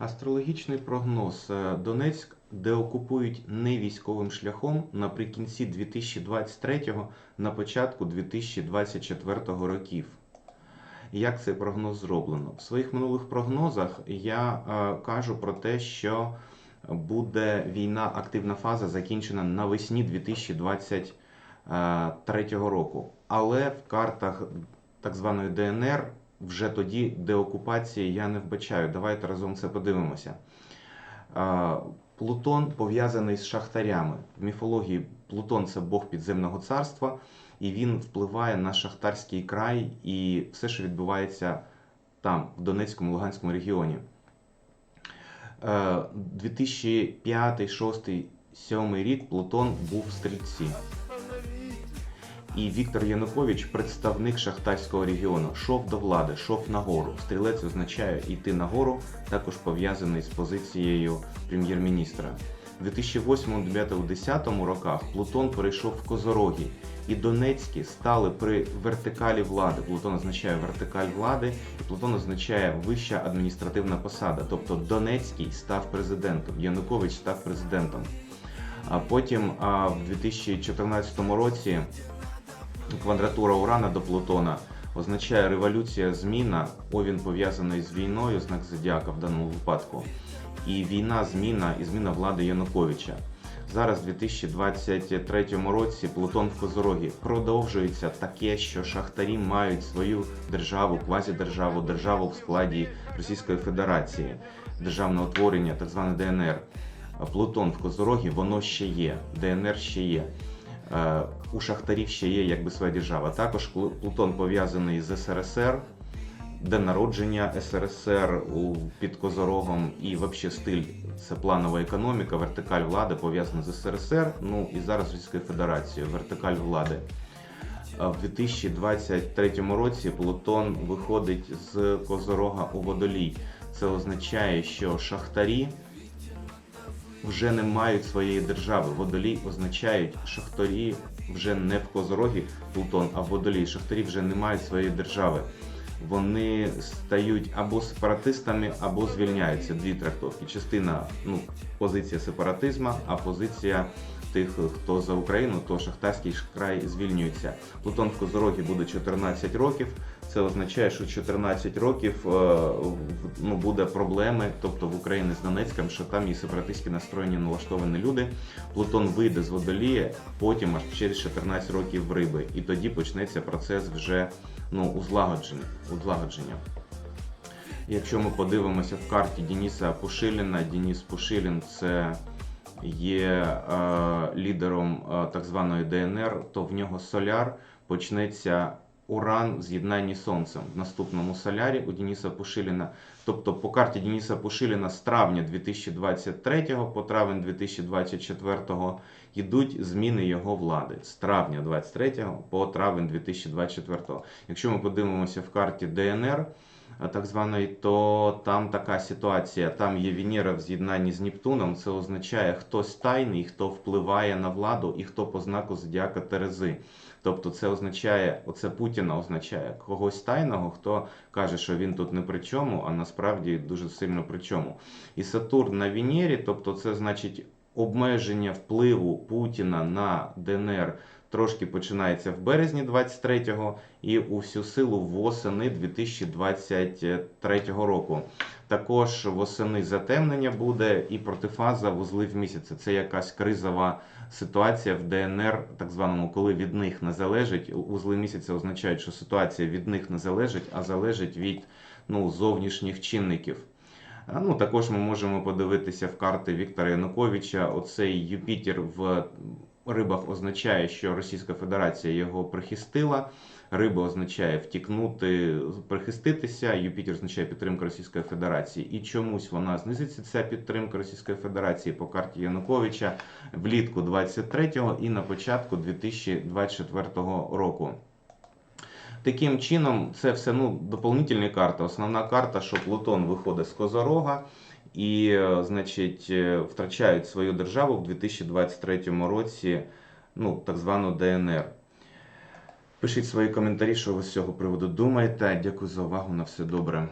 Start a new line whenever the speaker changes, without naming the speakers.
Астрологічний прогноз. Е, Донецьк деокупують не військовим шляхом наприкінці 2023 на початку 2024 років. Як цей прогноз зроблено? В своїх минулих прогнозах я е, кажу про те, що буде війна, активна фаза закінчена навесні 2023 року. Але в картах так званої ДНР вже тоді деокупації я не вбачаю. Давайте разом це подивимося. Плутон пов'язаний з шахтарями. В міфології Плутон це Бог підземного царства, і він впливає на шахтарський край і все, що відбувається там, в Донецькому Луганському регіоні. Е, 2005, 2006, 2007 рік Плутон був в стрільці. І Віктор Янукович, представник шахтарського регіону, шов до влади, шов нагору. Стрілець означає йти нагору, також пов'язаний з позицією прем'єр-міністра. У 2008, 2009, 10 роках Плутон перейшов в Козорогі, і Донецькі стали при вертикалі влади. Плутон означає вертикаль влади, і Плутон означає вища адміністративна посада. Тобто Донецький став президентом, Янукович став президентом. А потім в 2014 році квадратура Урана до Плутона означає революція, зміна. Овін пов'язаний з війною, знак зодіака в даному випадку. І війна, зміна і зміна влади Януковича. Зараз, в 2023 році, Плутон в Козорогі продовжується таке, що шахтарі мають свою державу, квазідержаву, державу в складі Російської Федерації, державне утворення, так зване ДНР. Плутон в Козорогі, воно ще є, ДНР ще є. Е, У шахтарів ще є якби своя держава. Також Плу- Плутон пов'язаний з СРСР, де народження СРСР під Козорогом і взагалі стиль це планова економіка, вертикаль влади пов'язана з СРСР, ну і зараз Російською Федерацією, вертикаль влади. В 2023 році Плутон виходить з Козорога у Водолій. Це означає, що шахтарі вже не мають своєї держави. Водолій означають, шахтарі вже не в Козорогі Плутон, а в Водолій. Шахтарі вже не мають своєї держави. Вони стають або сепаратистами, або звільняються. Дві трактовки. Частина ну, позиція сепаратизму, а позиція тих, хто за Україну, то шахтарський край звільнюється. Плутон в Козорогі буде 14 років. Це означає, що 14 років е, ну, буде проблеми, тобто в Україні з Донецьком, що там є сепаратистські настроєні налаштовані люди. Плутон вийде з водолія, потім аж через 14 років в риби, і тоді почнеться процес вже ну, узлагодження. Узлагодження. Якщо ми подивимося в карті Дениса Пушиліна, Деніс Пушилін це є е, лідером е, так званої ДНР, то в нього соляр почнеться уран в з'єднанні сонцем в наступному солярі у Дениса Пушиліна. Тобто по карті Дениса Пушиліна з травня 2023 по травень 2024 йдуть зміни його влади з травня 23 по травень 2024. Якщо ми подивимося в карті ДНР, так званої, то там така ситуація. Там є Венера в з'єднанні з Нептуном. Це означає, хтось тайний, хто впливає на владу і хто по знаку зодіака Терези. Тобто це означає, оце Путіна означає когось тайного, хто каже, що він тут не при чому, а насправді дуже сильно при чому. І Сатурн на Венері, тобто це значить обмеження впливу Путіна на ДНР трошки починається в березні 23-го і у всю силу восени 2023 року. Також восени затемнення буде і протифаза вузли в місяці. Це якась кризова ситуація в ДНР, так званому, коли від них не залежить. Узли місяця означають, що ситуація від них не залежить, а залежить від ну, зовнішніх чинників. Ну, також ми можемо подивитися в карти Віктора Януковича. Оцей Юпітер в рибах означає, що Російська Федерація його прихистила. Риба означає втікнути, прихиститися. Юпітер означає підтримка Російської Федерації. І чомусь вона знизиться ця підтримка Російської Федерації по карті Януковича влітку 23-го і на початку 2024 року. Таким чином, це все ну, доповнительні карти. Основна карта, що Плутон виходить з Козорога і, е, значить, е, втрачають свою державу в 2023 році, ну, так звану ДНР. Пишіть свої коментарі, що ви з цього приводу думаєте. Дякую за увагу. На все добре.